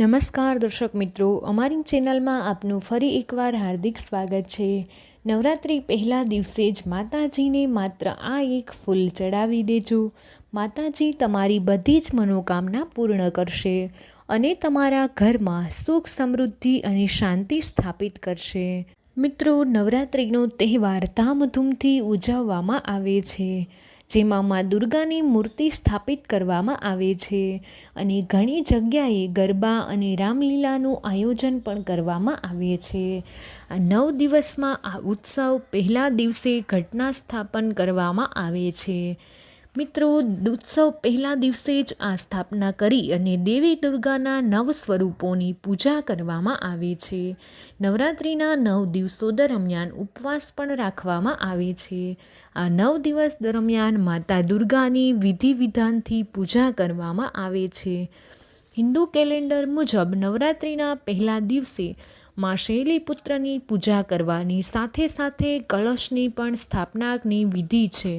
નમસ્કાર દર્શક મિત્રો, અમારી ચેનલમાં આપનું ફરી એકવાર હાર્દિક સ્વાગત છે. નવરાત્રિ પહેલા દિવસે જ માતાજીને માત્ર આ એક ફૂલ ચડાવી દેજો. માતાજી તમારી બધી જ મનોકામના પૂર્ણ કરશે અને તમારા ઘરમાં સુખ સમૃદ્ધિ અને શાંતિ સ્થાપિત કરશે. મિત્રો, નવરાત્રિનો તહેવાર ધામધૂમથી ઉજવવામાં આવે છે. જેમાં મા દુર્ગાની મૂર્તિ સ્થાપિત કરવામાં આવે છે અને ઘણી જગ્યાએ ગરબા અને રામલીલાનું આયોજન પણ કરવામાં આવે છે. આ નવ દિવસમાં આ ઉત્સવ પહેલા દિવસે ઘટના સ્થાપન કરવામાં આવે છે. મિત્રો, ઉત્સવ પહેલા દિવસે જ આ સ્થાપના કરી અને દેવી દુર્ગાના નવ સ્વરૂપોની પૂજા કરવામાં આવે છે. નવરાત્રિના નવ દિવસો દરમિયાન ઉપવાસ પણ રાખવામાં આવે છે. આ નવ દિવસ દરમિયાન માતા દુર્ગાની વિધિ વિધાનથી પૂજા કરવામાં આવે છે. હિન્દુ કેલેન્ડર મુજબ નવરાત્રિના પહેલા દિવસે માં શૈલીપુત્રની પૂજા કરવાની સાથે સાથે કળશની પણ સ્થાપનાની વિધિ છે.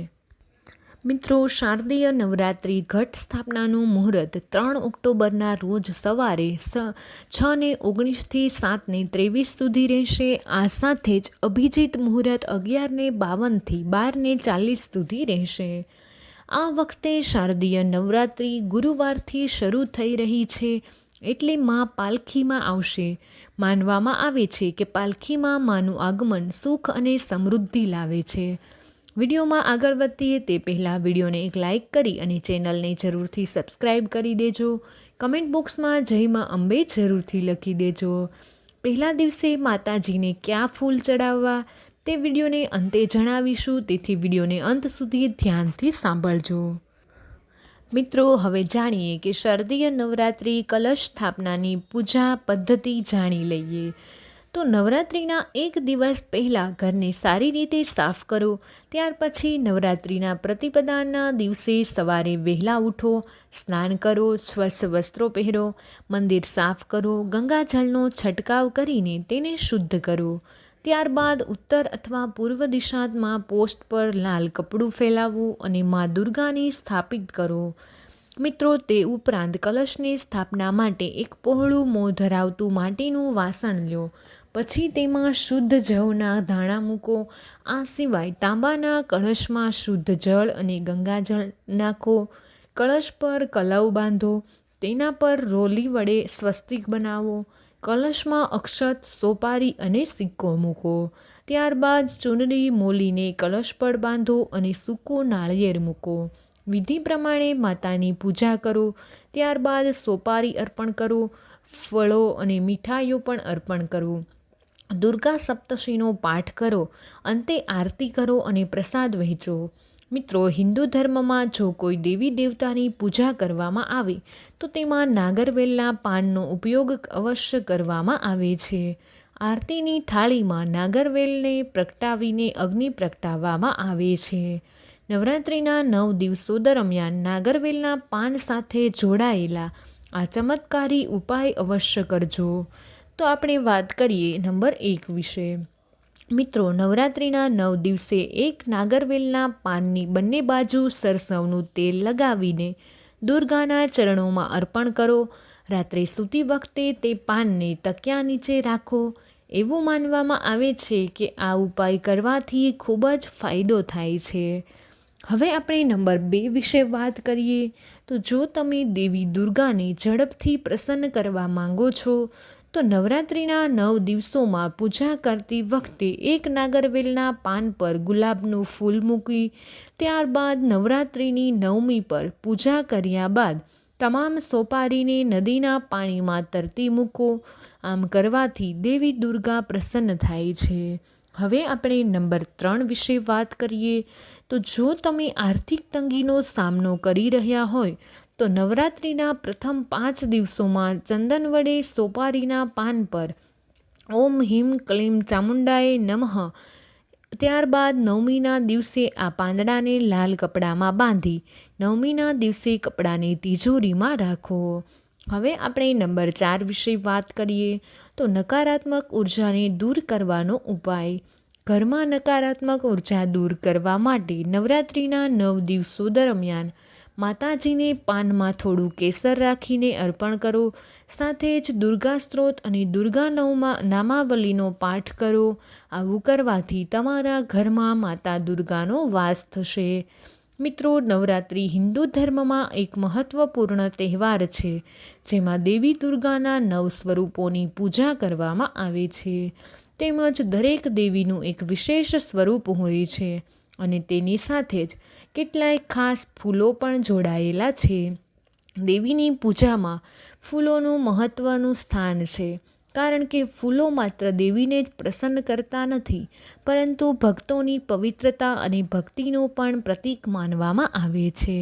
મિત્રો, શારદીય નવરાત્રિ ઘટ સ્થાપનાનું મુહૂર્ત ત્રણ ઓક્ટોબરના રોજ સવારે છ ને ઓગણીસથી સાતને ત્રેવીસ સુધી રહેશે. આ સાથે જ અભિજીત મુહૂર્ત અગિયારને બાવનથી બારને ચાલીસ સુધી રહેશે. આ વખતે શારદીય નવરાત્રિ ગુરુવારથી શરૂ થઈ રહી છે એટલે માં પાલખીમાં આવશે. માનવામાં આવે છે કે પાલખીમાં માનું આગમન સુખ અને સમૃદ્ધિ લાવે છે. વિડીયોમાં આગળ વધીએ તે પહેલાં વિડીયોને એક લાઇક કરી અને ચેનલને જરૂરથી સબસ્ક્રાઈબ કરી દેજો. કમેન્ટ બોક્સમાં જયમાં અંબે જરૂરથી લખી દેજો. પહેલા દિવસે માતાજીને ક્યાં ફૂલ ચડાવવા તે વિડીયોને અંતે જણાવીશું. તેથી વિડીયોને અંત સુધી ધ્યાનથી સાંભળજો. મિત્રો, હવે જાણીએ કે શારદીય નવરાત્રિ કલશ સ્થાપનાની પૂજા પદ્ધતિ જાણી લઈએ. તો નવરાત્રિના એક દિવસ પહેલાં ઘરને સારી રીતે સાફ કરો, ત્યાર પછી નવરાત્રિના પ્રતિપદાના દિવસે સવારે વહેલા ઉઠો, સ્નાન કરો, સ્વચ્છ વસ્ત્રો પહેરો, મંદિર સાફ કરો, ગંગાજળનો છંટકાવ કરીને તેને શુદ્ધ કરો. ત્યારબાદ ઉત્તર અથવા પૂર્વ દિશામાં પોસ્ટ પર લાલ કપડું ફેલાવવું અને મા દુર્ગાની સ્થાપિત કરો. મિત્રો, તે ઉપરાંત કલશની સ્થાપના માટે એક પહોળું મોં ધરાવતું માટીનું વાસણ લ્યો પછી તેમાં શુદ્ધ જવના ધાણા મૂકો. આ સિવાય તાંબાના કળશમાં શુદ્ધ જળ અને ગંગાજળ નાખો. કળશ પર કલવ બાંધો. તેના પર રોલી વડે સ્વસ્તિક બનાવો. કલશમાં અક્ષત, સોપારી અને સિક્કો મૂકો. ત્યારબાદ ચૂનરી મોલીને કલશ પર બાંધો અને સૂકો નાળિયેર મૂકો. વિધિ પ્રમાણે માતાની પૂજા કરો. ત્યારબાદ સોપારી અર્પણ કરો. ફળો અને મીઠાઈઓ પણ અર્પણ કરો. દુર્ગા સપ્તશીનો પાઠ કરો, અંતે આરતી કરો અને પ્રસાદ વહેંચો. મિત્રો, હિન્દુ ધર્મમાં જો કોઈ દેવી દેવતાની પૂજા કરવામાં આવે, તો તેમાં નાગરવેલના પાનનો ઉપયોગ અવશ્ય કરવામાં આવે છે. આરતીની થાળીમાં નાગરવેલને પ્રગટાવીને અગ્નિ પ્રગટાવવામાં આવે છે. નવરાત્રિના નવ દિવસો દરમિયાન નાગરવેલના પાન સાથે જોડાયેલા આ ચમત્કારી ઉપાય અવશ્ય કરજો. તો આપણે વાત કરીએ નંબર એક વિશે. મિત્રો, નવરાત્રિના નવ દિવસે એક નાગરવેલના પાનની બંને બાજુ સરસવનું તેલ લગાવીને દુર્ગાના ચરણોમાં અર્પણ કરો. રાત્રે સૂતી વખતે તે પાનને તકિયા નીચે રાખો. એવું માનવામાં આવે છે કે આ ઉપાય કરવાથી ખૂબ જ ફાયદો થાય છે. હવે આપણે નંબર બે વિશે વાત કરીએ. તો જો તમે દેવી દુર્ગાને ઝડપથી પ્રસન્ન કરવા માંગો છો તો નવરાત્રિના નવ દિવસોમાં પૂજા કરતી વખતે એક નાગરવેલના પાન પર ગુલાબનું ફૂલ મૂકી, ત્યારબાદ નવરાત્રિની નવમી પર પૂજા કર્યા બાદ તમામ સોપારીને નદીના પાણીમાં તરતી મૂકો. આમ કરવાથી દેવી દુર્ગા પ્રસન્ન થાય છે. હવે આપણે નંબર ત્રણ વિશે વાત કરીએ. તો જો તમે આર્થિક તંગીનો સામનો કરી રહ્યા હોય તો નવરાત્રિના પ્રથમ પાંચ દિવસોમાં ચંદન વડે સોપારીના પાન પર ઓમ હિમ ક્લીમ ચામુંડાએ નમઃ. ત્યારબાદ નવમીના દિવસે આ પાંદડાને લાલ કપડામાં બાંધી નવમીના દિવસે કપડાને તિજોરીમાં રાખો. હવે આપણે નંબર ચાર વિશે વાત કરીએ તો નકારાત્મક ઉર્જાને દૂર કરવાનો ઉપાય. ઘરમાં નકારાત્મક ઊર્જા દૂર કરવા માટે નવરાત્રિના નવ દિવસો દરમિયાન માતાજીને પાનમાં થોડું કેસર રાખીને અર્પણ કરો, સાથે જ દુર્ગા સ્ત્રોત અને દુર્ગા નવમાં નામાવલીનો પાઠ કરો. આવું કરવાથી તમારા ઘરમાં માતા દુર્ગાનો વાસ થશે. મિત્રો, નવરાત્રિ હિન્દુ ધર્મમાં એક મહત્વપૂર્ણ તહેવાર છે, જેમાં દેવી દુર્ગાના નવ સ્વરૂપોની પૂજા કરવામાં આવે છે. તેમજ દરેક દેવીનું એક વિશેષ સ્વરૂપ હોય છે. અને તેની સાથે જ કેટલાય ખાસ ફૂલો પણ જોડાયેલા છે. દેવીની પૂજામાં ફૂલોનું મહત્ત્વનું સ્થાન છે, કારણ કે ફૂલો માત્ર દેવીને જ પ્રસન્ન કરતા નથી, પરંતુ ભક્તોની પવિત્રતા અને ભક્તિનું પણ પ્રતીક માનવામાં આવે છે.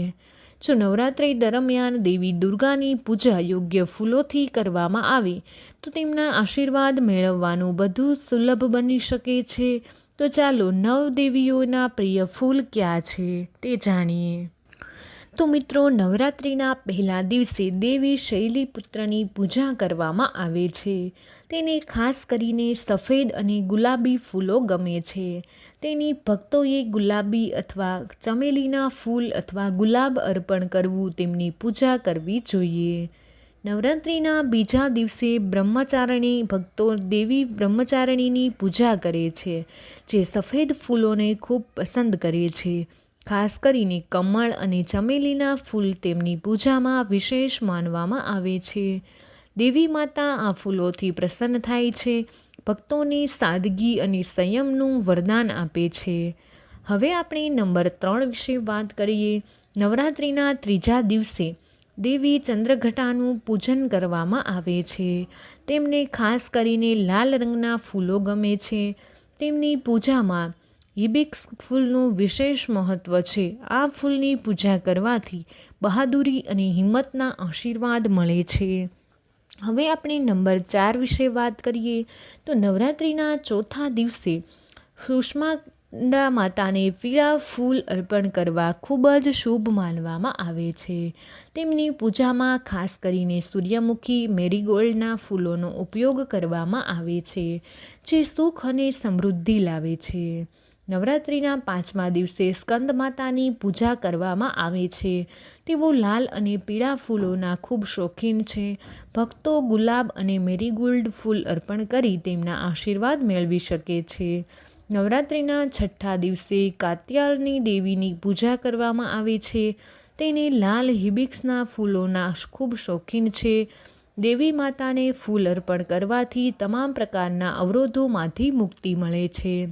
જો નવરાત્રિ દરમિયાન દેવી દુર્ગાની પૂજા યોગ્ય ફૂલોથી કરવામાં આવે, તો તેમના આશીર્વાદ મેળવવાનું બધું સુલભ બની શકે છે તો ચાલો નવદેવીઓના પ્રિય ફૂલ ક્યાં છે તે જાણીએ. તો મિત્રો, નવરાત્રિના પહેલા દિવસે દેવી શૈલીપુત્રની પૂજા કરવામાં આવે છે. તેને ખાસ કરીને સફેદ અને ગુલાબી ફૂલો ગમે છે. તેની ભક્તોએ ગુલાબી અથવા ચમેલીના ફૂલ અથવા ગુલાબ અર્પણ કરવું તેમની પૂજા કરવી જોઈએ. નવરાત્રિના બીજા દિવસે બ્રહ્મચારિણી ભક્તો દેવી બ્રહ્મચારિણીની પૂજા કરે છે, જે સફેદ ફૂલોને ખૂબ પસંદ કરે છે. ખાસ કરીને કમળ અને ચમેલીના ફૂલ તેમની પૂજામાં વિશેષ માનવામાં આવે છે. દેવી માતા આ ફૂલોથી પ્રસન્ન થાય છે, ભક્તોની સાદગી અને સંયમનું વરદાન આપે છે. હવે આપણે નંબર ત્રણ વિશે વાત કરીએ. નવરાત્રિના ત્રીજા દિવસે દેવી ચંદ્રઘટાનું પૂજન કરવામાં આવે છે. તેમને ખાસ કરીને લાલ રંગના ફૂલો ગમે છે. તેમની પૂજામાં હિબિક્સ ફૂલનું વિશેષ મહત્ત્વ છે. આ ફૂલની પૂજા કરવાથી બહાદુરી અને હિંમતના આશીર્વાદ મળે છે. હવે આપણે નંબર ચાર વિશે વાત કરીએ તો નવરાત્રિના ચોથા દિવસે સુષ્મા માતાને પીળા ફૂલ અર્પણ કરવા ખૂબ જ શુભ માનવામાં આવે છે. તેમની પૂજામાં ખાસ કરીને સૂર્યમુખી, મેરીગોલ્ડના ફૂલોનો ઉપયોગ કરવામાં આવે છે, જે સુખ અને સમૃદ્ધિ લાવે છે. નવરાત્રિના પાંચમા દિવસે સ્કંદ માતાની પૂજા કરવામાં આવે છે. તેઓ લાલ અને પીળા ફૂલોના ખૂબ શોખીન છે. ભક્તો ગુલાબ અને મેરીગોલ્ડ ફૂલ અર્પણ કરી તેમના આશીર્વાદ મેળવી શકે છે. નવરાત્રિના છઠ્ઠા દિવસે કાત્યાલની દેવીની પૂજા કરવામાં આવે છે. તેને લાલ હિબિક્સના ફૂલોના ખૂબ શોખીન છે. દેવી માતાને ફૂલ અર્પણ કરવાથી તમામ પ્રકારના અવરોધોમાંથી મુક્તિ મળે છે.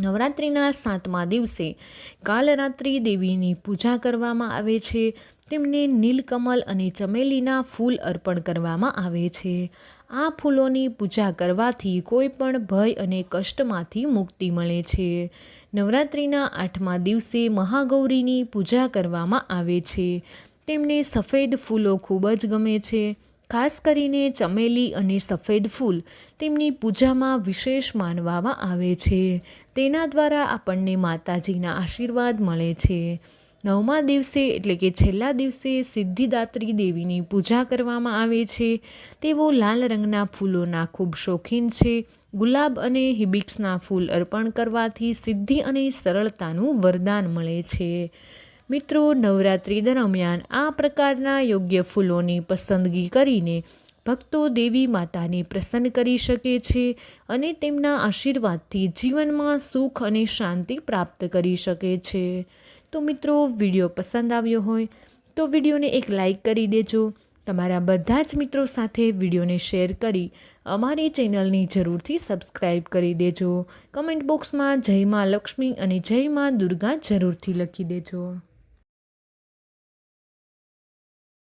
નવરાત્રિના સાતમા દિવસે કાલરાત્રિ દેવીની પૂજા કરવામાં આવે છે. તેમને નીલકમલ અને ચમેલીના ફૂલ અર્પણ કરવામાં આવે છે. આ ફૂલોની પૂજા કરવાથી કોઈ પણ ભય અને કષ્ટમાંથી મુક્તિ મળે છે. નવરાત્રિના આઠમા દિવસે મહાગૌરીની પૂજા કરવામાં આવે છે. તેમને સફેદ ફૂલો ખૂબ જ ગમે છે. ખાસ કરીને ચમેલી અને સફેદ ફૂલ તેમની પૂજામાં વિશેષ માનવામાં આવે છે. તેના દ્વારા આપણને માતાજીના આશીર્વાદ મળે છે. નવમા દિવસે એટલે કે છેલ્લા દિવસે સિદ્ધિદાત્રી દેવીની પૂજા કરવામાં આવે છે. તેઓ લાલ રંગના ફૂલોના ખૂબ શોખીન છે. ગુલાબ અને હિબિક્સના ફૂલ અર્પણ કરવાથી સિદ્ધિ અને સરળતાનું વરદાન મળે છે. મિત્રો, નવરાત્રિ દરમિયાન આ પ્રકારના યોગ્ય ફૂલોની પસંદગી કરીને ભક્તો દેવી માતાને પ્રસન્ન કરી શકે છે અને તેમના આશીર્વાદથી જીવનમાં સુખ અને શાંતિ પ્રાપ્ત કરી શકે છે. તો મિત્રો, વીડિયો પસંદ આવ્યો હોય તો વિડીયોને એક લાઈક કરી દેજો. તમારા બધા જ મિત્રો સાથે વિડીયોને શેર કરી અમારી ચેનલની જરૂરથી સબસ્ક્રાઈબ કરી દેજો. કમેન્ટ બોક્સમાં જય માં લક્ષ્મી અને જય માં દુર્ગા જરૂરથી લખી દેજો.